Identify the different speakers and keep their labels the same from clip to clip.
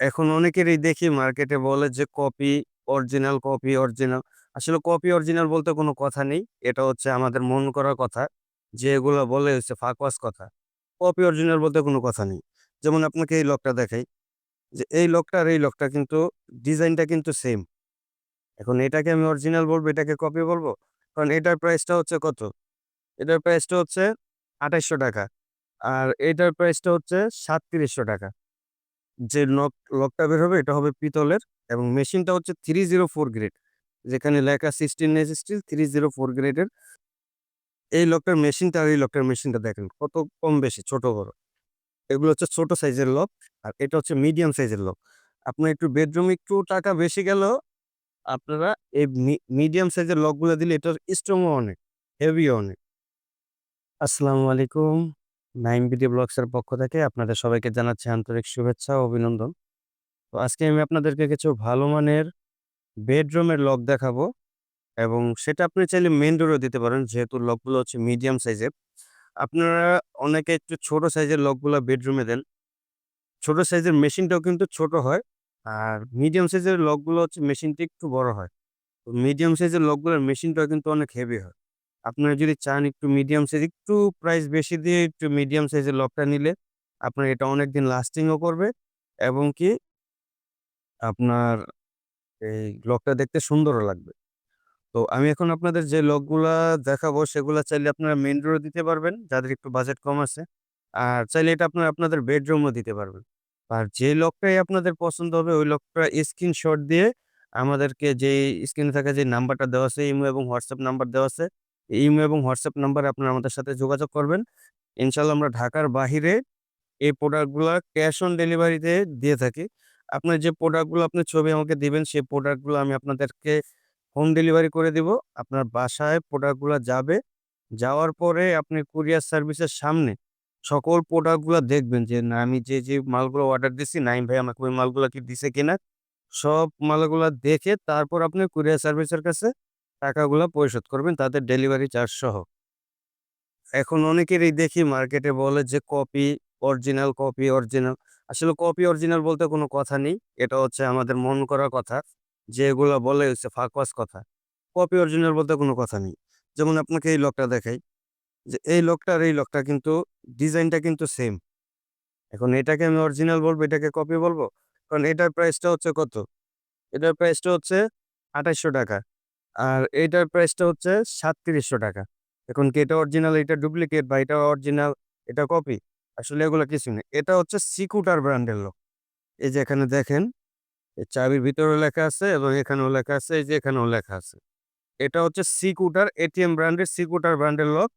Speaker 1: এখন অনেকেরই দেখি মার্কেটে বলে যে কপি, অরিজিনাল কপি, অরিজিনাল। আসলে কপি অরিজিনাল বলতে কোনো কথা নেই। এটা হচ্ছে আমাদের মন করা কথা। যে এগুলা বলে হচ্ছে ফাঁকওয়াজ কথা। কপি অরিজিনাল বলতে কোনো কথা নেই। যেমন আপনাকে এই লকটা দেখাই। যে এই লকটা আর এই লকটা কিন্তু ডিজাইনটা কিন্তু সেম। এখন এটাকে আমি অরিজিনাল বলব, এটাকে কপি বলব? কারণ এটার প্রাইসটা হচ্ছে কত? এটার প্রাইসটা হচ্ছে ৳২৮০০ আর এটার প্রাইসটা হচ্ছে ৳৩৭০০ যে নক লকটা বের হবে এটা হবে পিতলের এবং মেশিনটা হচ্ছে 304 গ্রেড। যেখানে লেখা আছে স্টেইনলেস স্টিল 304 গ্রেডের। এই লকটার মেশিনটা আর এই লকটার মেশিনটা দেখেন কত কম বেশি ছোট বড়। এগুলো হচ্ছে ছোট সাইজের লক আর এটা হচ্ছে মিডিয়াম সাইজের লক। আপনার একটু বেডরুম একটু টাকা বেশি গেলেও আপনারা এই মিডিয়াম সাইজের লকগুলা দিলে এটার স্ট্রংও অনেক, হেভিও অনেক। আসসালামু আলাইকুম। নাইম ভিডিও ব্লগসের পক্ষ থেকে আপনাদের সবাইকে জানাচ্ছি আন্তরিক শুভেচ্ছা ও অভিনন্দন। তো আজকে আমি আপনাদেরকে কিছু ভালো মানের বেডরুমের লক দেখাবো এবং সেটা আপনি চাইলে মেইন ডোরেও দিতে পারেন, যেহেতু লকগুলো হচ্ছে মিডিয়াম সাইজের। আপনারা অনেকে একটু ছোট সাইজের লকগুলা বেডরুমে দেন। ছোট সাইজের মেশিনটাও কিন্তু ছোট হয়। আর মিডিয়াম সাইজের লকগুলো হচ্ছে মেশিনটা একটু বড় হয়। তো মিডিয়াম সাইজের লকগুলোর মেশিনটাও কিন্তু অনেক হেভি হয়। আপনারা যদি চান একটু মিডিয়াম সাইজ একটু প্রাইস বেশি দিয়ে একটু মিডিয়াম সাইজের লকটা নিলে আপনার এটা অনেকদিন লাস্টিংও করবে এবং কি আপনার এই লকটা দেখতে সুন্দরও লাগবে। তো আমি এখন আপনাদের যে লকগুলা দেখাবো সেগুলা চাইলে আপনারা মেইন ডোরে দিতে পারবেন, যাদের একটু বাজেট কম আছে। আর চাইলে এটা আপনারা আপনাদের বেডরুমেও দিতে পারবেন। আর যে লকটাই আপনাদের পছন্দ হবে, ওই লকটা স্ক্রিনশট দিয়ে আমাদেরকে যেই স্ক্রিনে থাকা যে নাম্বারটা দেওয়া আছে, ইমো এবং হোয়াটসঅ্যাপ নাম্বার দেওয়া আছে। ইমো এবং হোয়াটসঅ্যাপ নাম্বারে আপনারা আমাদের সাথে যোগাযোগ করবেন। ইনশাল্লাহ আমরা ঢাকার বাহিরে এই প্রোডাক্টগুলো ক্যাশ অন ডেলিভারিতে দিয়ে থাকি। আপনার যে প্রোডাক্টগুলো আপনি ছবি আমাকে দিবেন সেই প্রোডাক্টগুলো আমি আপনাদেরকে হোম ডেলিভারি করে দিব। আপনার বাসায় প্রোডাক্টগুলো যাবে। যাওয়ার পরে আপনি কুরিয়ার সার্ভিসের সামনে সকল প্রোডাক্টগুলো দেখবেন যে না আমি যে, যে মালগুলো অর্ডার দিছি নাঈম ভাই আমাকে ওই মালগুলা কি দিছে কিনা? সব মালগুলা দেখে তারপর আপনি কুরিয়ার সার্ভিসের কাছে টাকাগুলা পরিশোধ করবেন তাদের ডেলিভারি চার্জ সহ। এখন অনেকেরই দেখি মার্কেটে বলে যে কপি, অরিজিনাল কপি, অরিজিনাল। আসলে কপি অরিজিনাল বলতে কোনো কথা নেই। এটা হচ্ছে আমাদের মন করা কথা। যে এগুলা বলে হচ্ছে ফাঁকওয়াজ কথা। কপি অরিজিনাল বলতে কোনো কথা নেই। যেমন আপনাকে এই লকটা দেখাই। যে এই লকটা আর এই লকটা কিন্তু ডিজাইনটা কিন্তু সেম। এখন এটাকে আমি অরিজিনাল বলব, এটাকে কপি বলব? কারণ এটার প্রাইসটা হচ্ছে কত? এটার প্রাইসটা হচ্ছে ৳২৮০০ আর এইটার প্রাইসটা হচ্ছে ৳৩৭০০ এখন কি এটা অরিজিনাল, এটা ডুপ্লিকেট বা এটা অরিজিনাল, এটা কপি? আসলে এগুলা কিছু নেই এটা হচ্ছে সিকুটার ব্র্যান্ডের লক। এই যে এখানে দেখেন, এই চাবির ভিতরেও লেখা আছে এবং এখানেও লেখা আছে, এই যে এখানেও লেখা আছে। এটা হচ্ছে সিকুটার এটিএম ব্র্যান্ডের সিকুটার ব্র্যান্ডের লক।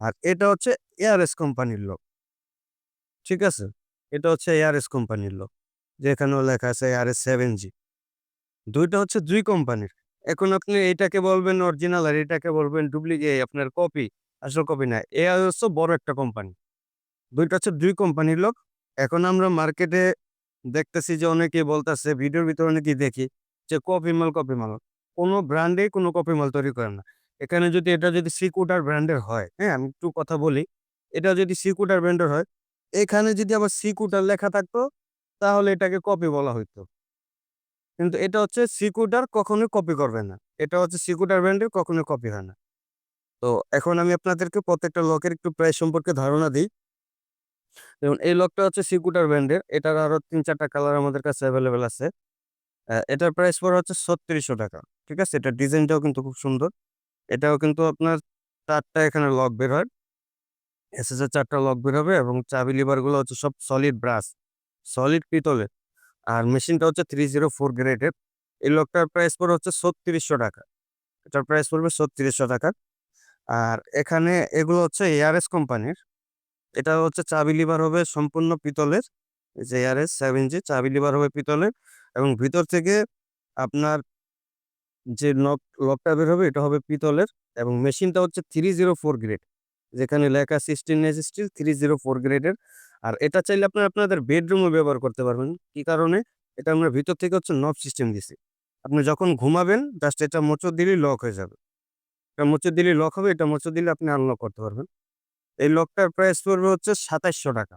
Speaker 1: আর এটা হচ্ছে এআরএস কোম্পানির লক। ঠিক আছে? এটা হচ্ছে এআরএস কোম্পানির লক। যে এখানেও লেখা আছে এআরএস 7G ২ টা হচ্ছে দুই কোম্পানির। এখন আপনি এটাকে বলবেন অরিজিনাল আর এটাকে বলবেন ডুপ্লিকেট আপনার কপি। আসল কপি না। এআরএস হচ্ছে বড় একটা কোম্পানি। দুইটা হচ্ছে দুই কোম্পানির লোক এখন আমরা মার্কেটে দেখতেছি যে অনেকে বলতেছে ভিডিওর ভিতরে অনেকেই দেখি যে কপি মাল, কপি মাল। কোনো ব্র্যান্ডেই কোন কপি মাল তৈরি করে না। এখানে যদি এটা যদি সিকুটার ব্র্যান্ডের হয়, হ্যাঁ? আমি একটু কথা বলি। এটা যদি সিকুটার ব্র্যান্ডের হয়, এখানে যদি আবার সিকুটার লেখা থাকতো তাহলে এটাকে কপি বলা হইতো। কিন্তু এটা হচ্ছে সিকুটার কখনোই কপি করবে না। এটা হচ্ছে সিকুটার ব্র্যান্ডের কখনোই কপি হয় না। তো এখন আমি আপনাদেরকে প্রত্যেকটা লকের একটু প্রাইস সম্পর্কে ধারণা দিই যেমন এই লকটা হচ্ছে সিকুটার ব্র্যান্ডের। এটার আরও ৩-৪ টা কালার আমাদের কাছে অ্যাভেলেবেল আছে। এটার প্রাইস পড়ে হচ্ছে ৳৩৬০০ ঠিক আছে? এটার ডিজাইনটাও কিন্তু খুব সুন্দর। এটাও কিন্তু আপনার ৪ টা এখানে লক বের হয়। এসএস এর ৪ লক বের হবে এবং চাবি লিভারগুলো হচ্ছে সব সলিড ব্রাশ সলিড পিতলের। আর মেশিনটা হচ্ছে 304 গ্রেডের। এই লকটার প্রাইস পড়ে হচ্ছে ৳৩৬০০ এটার প্রাইস পড়বে ৳৩৬০০ আর এখানে এগুলো হচ্ছে এআরএস কোম্পানির। এটা হচ্ছে চাবি লিভার হবে সম্পূর্ণ পিতলের। যে এআরএস 7G চাবি লিভার হবে পিতলের এবং ভিতর থেকে আপনার যে নক লকটা বের হবে, এটা হবে পিতলের এবং মেশিনটা হচ্ছে 304 গ্রেড। যেখানে লেখা আছে স্টেইনলেস স্টিল 304 গ্রেডের। আর এটা চাইলে আপনারা আপনাদের বেডরুমও ব্যবহার করতে পারবেন। কি কারণে? এটা আমরা ভিতর থেকে হচ্ছে নব সিস্টেম দিছি। আপনি যখন ঘুমাবেন জাস্ট এটা মোচড় দিলেই লক হয়ে যাবে। এটা মোচড় দিলেই লক হবে, এটা মোচড় দিলে আপনি আনলক করতে পারবেন। এই লকটার প্রাইস পড়বে হচ্ছে ৳২৭০০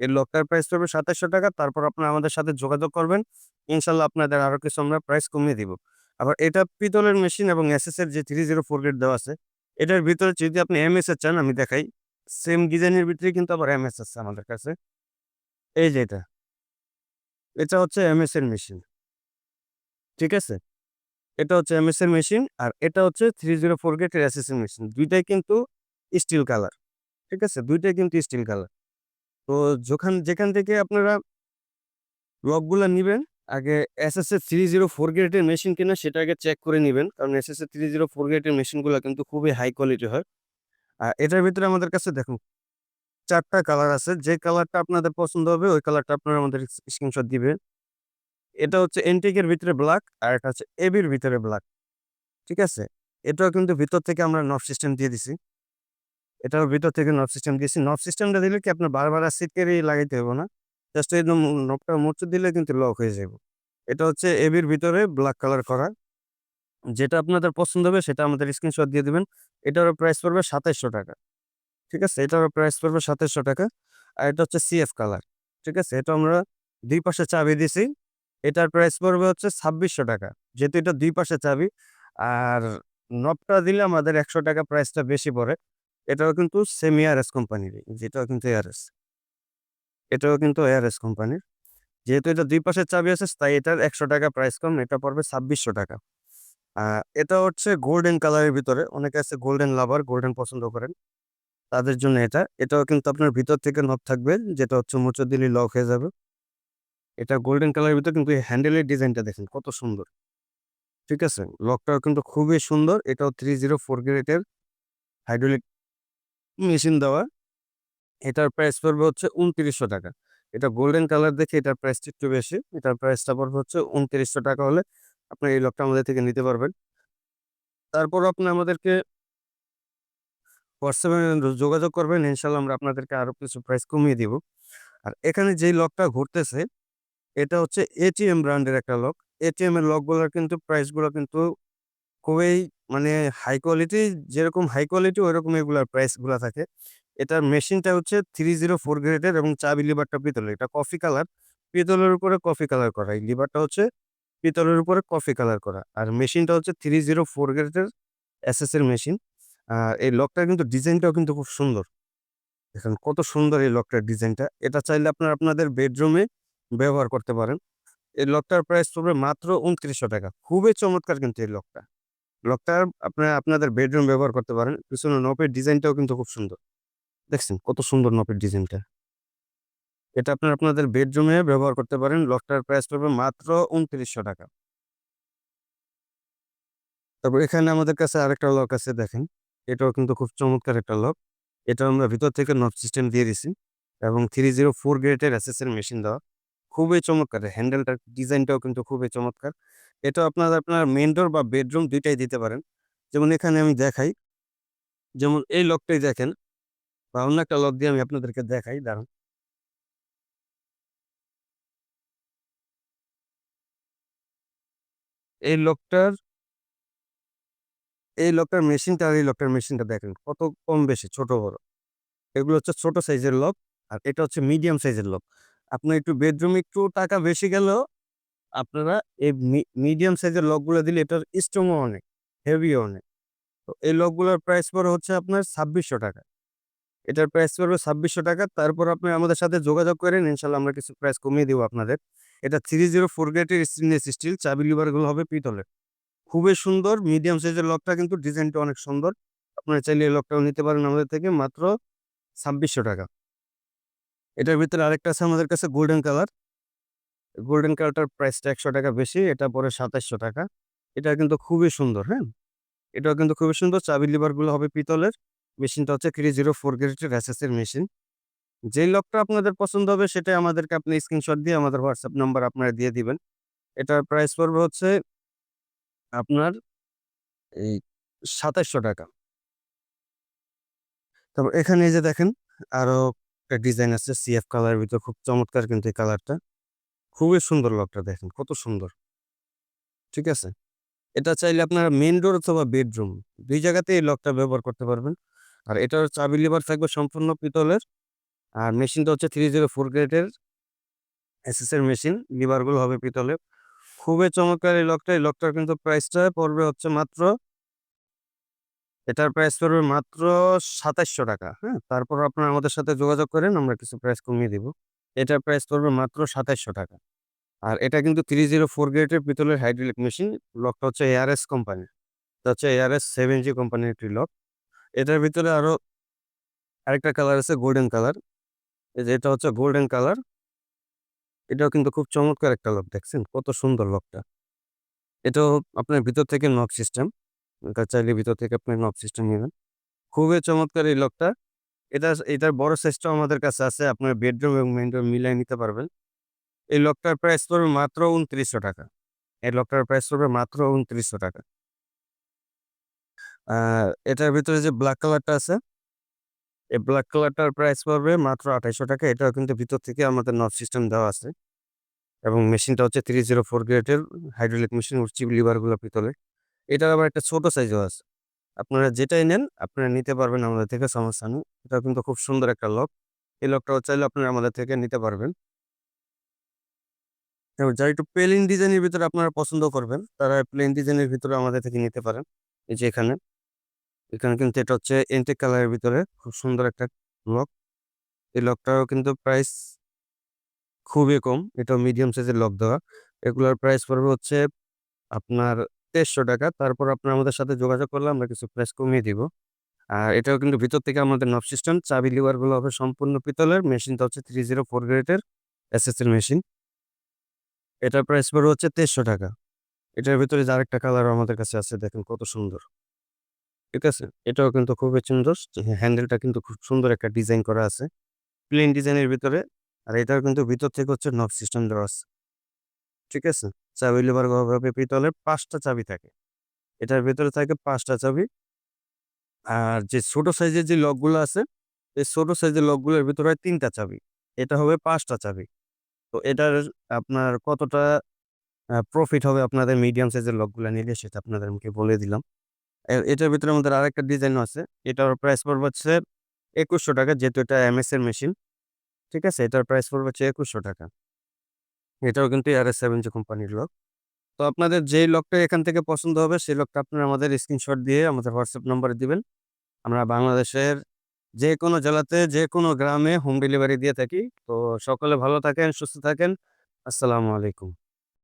Speaker 1: এই লকটার প্রাইস পড়বে সাতাশশো টাকা তারপর আপনারা আমাদের সাথে যোগাযোগ করবেন ইনশাল্লাহ আপনাদের আরও কিছু আমরা প্রাইস কমিয়ে দিব আবার এটা পিতলের মেশিন এবং এসএস এর যে থ্রি জিরো ফোর গেট দেওয়া আছে এটার ভিতরে যদি আপনি এমএস এর চান আমি দেখাই সেম ডিজাইনের ভিতরে কিন্তু আবার এমএস আছে আমাদের কাছে। এই যে এটা। এটা হচ্ছে এমএস এর মেশিন। ঠিক আছে? এটা হচ্ছে এমএস এর মেশিন আর এটা হচ্ছে থ্রি জিরো ফোর গেটের এর মেশিন। দুইটাই কিন্তু স্টিল কালার। ঠিক আছে? দুইটাই কিন্তু স্টিল কালার। তো যখন, যেখান থেকে আপনারা লকগুলা নিবেন, আগে এসএস এর থ্রি জিরো ফোর গ্রেডের মেশিন কিনা সেটা আগে চেক করে নেবেন। কারণ এসএস এর থ্রি জিরো ফোর গ্রেডের মেশিনগুলো কিন্তু খুবই হাই কোয়ালিটি হয়। এটার ভিতরে আমাদের কাছে দেখুন, চারটা কালার আছে। যে কালারটা আপনাদের পছন্দ হবে, ওই কালারটা আপনারা আমাদের স্ক্রিনশট দিবেন। এটা হচ্ছে এন্টিকের ভিতরে ব্ল্যাক আর এটা হচ্ছে এবির ভিতরে ব্ল্যাক ঠিক আছে? এটাও কিন্তু ভিতর থেকে আমরা নব সিস্টেম দিয়ে দিছি। এটাও ভিতর থেকে নব সিস্টেম দিয়েছি। নব সিস্টেমটা দিলে কি আপনার বারবার আর সিটকেরি লাগাইতে হবে না? জাস্ট একদম নবটা মুছে দিলে কিন্তু লক হয়ে যাবে এটা হচ্ছে এবির ভিতরে ব্ল্যাক কালার করা। যেটা আপনাদের পছন্দ হবে সেটা আমাদের স্ক্রিনশট দিয়ে দিবেন। এটারও প্রাইস পড়বে সাতাইশশো টাকা। ঠিক আছে? এটারও প্রাইস পড়বে সাতাইশশো টাকা। আর এটা হচ্ছে সিএফ কালার ঠিক আছে? এটা আমরা দুই পাশে চাবি দিছি। এটার প্রাইস পড়বে হচ্ছে ছাব্বিশশো টাকা। যেহেতু এটা দুই পাশে চাবি, আর নবটা দিলে আমাদের একশো টাকা প্রাইসটা বেশি পড়ে। এটাও কিন্তু সেম এয়ারএস কোম্পানির যেটাও কিন্তু এয়ারএস এটাও কিন্তু এয়ারএস কোম্পানির যেহেতু এটা দুই পাশে চাবি আছে, তাই এটার একশো টাকা প্রাইস কম, এটা পড়বে ছাব্বিশশো টাকা। এটা হচ্ছে গোল্ডেন কালারের ভিতরে। অনেকে আছে গোল্ডেন লাভার গোল্ডেন পছন্দ করেন। তাদের জন্য এটা। এটাও কিন্তু আপনার ভিতর থেকে নব থাকবে, যেটা হচ্ছে মুচো দিলে লক হয়ে যাবে। এটা গোল্ডেন কালারের ভিতরে কিন্তু হ্যান্ডেলের ডিজাইনটা দেখেন, কত সুন্দর। ঠিক আছে? লকটাও কিন্তু খুবই সুন্দর। এটাও থ্রি জিরো ফোর গ্রেডের হাইড্রোলিক মেশিন দেওয়া। এটার প্রাইস পড়বে হচ্ছে উনত্রিশশো টাকা। এটা গোল্ডেন কালার দেখে এটার প্রাইসটা একটু বেশি। এটার প্রাইসটা পড়বে হচ্ছে উনত্রিশশো টাকা হলে আপনি এই লকটা আমাদের থেকে নিতে পারবেন। তারপর আপনি আমাদেরকে হোয়াটসঅ্যাপে যোগাযোগ করবেন, ইনশাল্লাহ আমরা আপনাদেরকে আরও কিছু প্রাইস কমিয়ে দিব। আর এখানে যেই লকটা ঘুরতেছে, এটা হচ্ছে এটিএম ব্র্যান্ডের একটা লক এটিএম এর লকগুলোর কিন্তু প্রাইসগুলো কিন্তু খুবই মানে হাই কোয়ালিটি যেরকম হাই কোয়ালিটি ওইরকম এগুলার প্রাইসগুলো থাকে। এটার মেশিনটা হচ্ছে থ্রি জিরো ফোর গ্রেডের এবং চাবি লিভারটা পিতলের। এটা কফি কালার পিতলের উপরে কফি কালার করা। এই লিভারটা হচ্ছে পিতলের উপরে কফি কালার করা। আর মেশিনটা হচ্ছে থ্রি জিরো ফোর গ্রেডের এর মেশিন। আর এই লকটার কিন্তু ডিজাইনটাও কিন্তু খুব সুন্দর। দেখেন কত সুন্দর এই লকটার ডিজাইনটা। এটা চাইলে আপনার আপনাদের বেডরুমে ব্যবহার করতে পারেন। এই লকটার প্রাইস পড়বে মাত্র উনত্রিশশো টাকা। খুবই চমৎকার কিন্তু এই লকটা। লকটা আপনারা আপনাদের বেডরুম ব্যবহার করতে পারেন। পিছনে নপের ডিজাইনটাও কিন্তু খুব সুন্দর। দেখছেন কত সুন্দর নপের ডিজাইনটা। এটা আপনার আপনাদের বেডরুমে ব্যবহার করতে পারেন। লকটার প্রাইস পড়বে মাত্র উনত্রিশশো টাকা। তারপর এখানে আমাদের কাছে আরেকটা লক আছে, দেখেন। এটাও কিন্তু খুব চমৎকার একটা লক এটা আমরা ভিতর থেকে নব সিস্টেম দিয়ে দিছি এবং থ্রি জিরো ফোর গ্রেডের এসএসের মেশিন দেওয়া। খুবই চমৎকার। হ্যান্ডেলটার ডিজাইনটাও কিন্তু খুবই চমৎকার। এটা আপনার আপনার মেন ডোর বা বেডরুম দুইটাই দিতে পারেন। যেমন এখানে আমি দেখাই। যেমন এই লকটাই দেখেন। বা অন্য একটা লক দিয়ে আমি আপনাদেরকে দেখাই। দাঁড়ান। এই লোকটার এই লোকটার মেশিনটা আর এই লকটার মেশিনটা দেখেন কত কম বেশি, ছোট বড়। এগুলো হচ্ছে ছোট সাইজের লক আর এটা হচ্ছে মিডিয়াম সাইজের লক। আপনার একটু বেডরুম একটু টাকা বেশি গেলেও আপনারা এই মিডিয়াম সাইজের লকগুলো দিলে এটার স্ট্রংও অনেক, হেভিও অনেক। তো এই লকগুলোর প্রাইস পড়ে হচ্ছে আপনার ছাব্বিশশো টাকা। এটার প্রাইস পড়বে ছাব্বিশশো টাকা। তারপর আপনি আমাদের সাথে যোগাযোগ করেন, ইনশাল্লাহ আমরা কিছু প্রাইস কমিয়ে দেবো আপনাদের। এটা থ্রি জিরো ফোর গ্রেটের স্টেনলেস স্টিল চাবি লিভারগুলো হবে পিতলের। খুবই সুন্দর মিডিয়াম সাইজের লকটা কিন্তু ডিজাইনটা অনেক সুন্দর। আপনারা চাইলে এই লকটাও নিতে পারেন আমাদের থেকে, মাত্র ছাব্বিশশো টাকা। এটার ভিতরে আরেকটা আছে আমাদের কাছে গোল্ডেন কালার গোল্ডেন কালারটার প্রাইসটা একশো টাকা বেশি, এটা পরে সাতাশশো টাকা। এটা কিন্তু খুবই সুন্দর হ্যাঁ? এটাও কিন্তু খুবই সুন্দর, চাবি লিভারগুলো হবে পিতলের। মেশিনটা হচ্ছে থ্রি জিরো ফোর গ্রেডের এর মেশিন। যেই লকটা আপনাদের পছন্দ হবে সেটাই আমাদেরকে আপনি স্ক্রিনশট দিয়ে আমাদের হোয়াটসঅ্যাপ নাম্বার আপনারা দিয়ে দিবেন। এটার প্রাইস পড়বে হচ্ছে আপনার এই সাতাশশো টাকা। তারপর এখানে এই যে দেখেন, আরও একটা ডিজাইন আছে সিএফ কালারের ভিতর, খুব চমৎকার কিন্তু এই কালারটা খুবই সুন্দর লকটা দেখেন, কত সুন্দর। ঠিক আছে? এটা চাইলে আপনার মেন ডোর অথবা বেডরুম দুই জায়গাতে এই লকটা ব্যবহার করতে পারবেন। আর এটার চাবি লিভার থাকবে সম্পূর্ণ পিতলের। আর মেশিনটা হচ্ছে থ্রি জিরো ফোর গ্রেডের এসএসের মেশিন লিভারগুলো হবে পিতলের খুবই চমৎকার এই লকটা, এই লকটার কিন্তু প্রাইসটা পড়বে হচ্ছে মাত্র এটার প্রাইস পড়বে মাত্র সাতাশশো টাকা হ্যাঁ? তারপর আপনারা আমাদের সাথে যোগাযোগ করেন, আমরা কিছু প্রাইস কমিয়ে দিব। এটার প্রাইস পড়বে মাত্র সাতাশশো টাকা। আর এটা কিন্তু থ্রি জিরো ফোর গ্রেডের পিতলের হাইড্রোলিক মেশিন লকটা হচ্ছে এআরএস কোম্পানির এটা হচ্ছে এআরএস সেভেন জি কোম্পানির একটি লক। এটার ভিতরে আরও আরেকটা কালার আছে গোল্ডেন কালার এটা হচ্ছে গোল্ডেন কালার এটাও কিন্তু খুব চমৎকার একটা লক দেখছেন? কত সুন্দর লকটা এটাও আপনার ভিতর থেকে নক সিস্টেম চাইলে ভিতর থেকে আপনি নক সিস্টেম নেবেন। খুবই চমৎকার এই লকটা এটা, এটার বড় সাইজটাও আমাদের কাছে আছে। আপনার বেডরুম এবং মেন রুম মিলাই নিতে পারবেন। এই লকটার প্রাইস পড়বে মাত্র উনত্রিশশো টাকা। এই লকটার প্রাইস পড়বে মাত্র উনত্রিশশো টাকা। এটার ভিতরে যে ব্ল্যাক কালারটা আছে, এই ব্ল্যাক কালারটার প্রাইস পড়বে মাত্র আঠাইশশো টাকা। এটাও কিন্তু ভিতর থেকে আমাদের নব সিস্টেম দেওয়া আছে। এবং মেশিনটা হচ্ছে থ্রি জিরো ফোর গ্রেডের হাইড্রোলিক মেশিন উঠছি লিভারগুলো পিতলে এটার আবার একটা ছোট সাইজও আছে। আপনারা যেটাই নেন, আপনারা নিতে পারবেন আমাদের থেকে, সমস্যা নেই। এটা কিন্তু খুব সুন্দর একটা লক এই লকটাও চাইলে আপনারা আমাদের থেকে নিতে পারবেন। যারা একটু প্লেন ডিজাইনের ভিতরে আপনারা পছন্দ করবেন, তারা প্লেন ডিজাইনের ভিতরে আমাদের থেকে নিতে পারেন। এই যে এখানে। এখানে কিন্তু এটা হচ্ছে এন্টেক কালারের ভিতরে খুব সুন্দর একটা লক এই লকটাও কিন্তু প্রাইস খুবই কম এটা মিডিয়াম সাইজের লক দেওয়া। এগুলোর প্রাইস পড়বে হচ্ছে আপনার তেইশশো টাকা, তারপর আপনার আমাদের সাথে যোগাযোগ করলে আমরা কিছু প্রাইস কমিয়ে দিব। আর এটাও কিন্তু ভিতর থেকে আমাদের নব সিস্টেম চাবি লিভারগুলো হবে সম্পূর্ণ পিতলের, মেশিনটা হচ্ছে থ্রি জিরো ফোর গ্রেডের এসএসের মেশিন এটার প্রাইস পড়বে হচ্ছে তেইশশো টাকা। এটার ভিতরে আরেকটা কালার আমাদের কাছে আছে, দেখেন কত সুন্দর। ঠিক আছে? এটাও কিন্তু খুবই সুন্দর। হ্যান্ডেলটা কিন্তু খুব সুন্দর একটা ডিজাইন করা আছে। প্লেন ডিজাইনের ভিতরে। আর এটাও কিন্তু ভিতর থেকে হচ্ছে নব সিস্টেম দেওয়া আছে। ঠিক আছে? চাবি লিভার ভাবে পিতলের পাঁচটা চাবি থাকে। এটার ভিতরে থাকে পাঁচটা চাবি। আর যে ছোট সাইজের যে লকগুলো আছে, এই ছোট সাইজের লকগুলোর ভিতরে হয় তিনটা চাবি। এটা হবে পাঁচটা চাবি। তো এটার আপনার কতটা প্রফিট হবে আপনাদের মিডিয়াম সাইজের লকগুলো নিলে সেটা আপনাদেরকে বলে দিলাম। এটার ভিতরে আমাদের আরেকটা ডিজাইন আছে। এটার প্রাইস পড়বে হচ্ছে একুশশো টাকা, যেহেতু এটা এমএস এর মেশিন ঠিক আছে? এটার প্রাইস পড়বে হচ্ছে একুশশো টাকা। এটাও কিন্তু আর এস সেভেন কোম্পানির লক। তো আপনাদের যেই লকটা এখান থেকে পছন্দ হবে, সেই লকটা আপনারা আমাদের স্ক্রিনশট দিয়ে আমাদের হোয়াটসঅ্যাপ নম্বরে দিবেন। আমরা বাংলাদেশের যে কোনো জেলাতে যে কোনো গ্রামে হোম ডেলিভারি দিয়ে থাকি। তো সকলে ভালো থাকেন, সুস্থ থাকেন। আসসালামু আলাইকুম।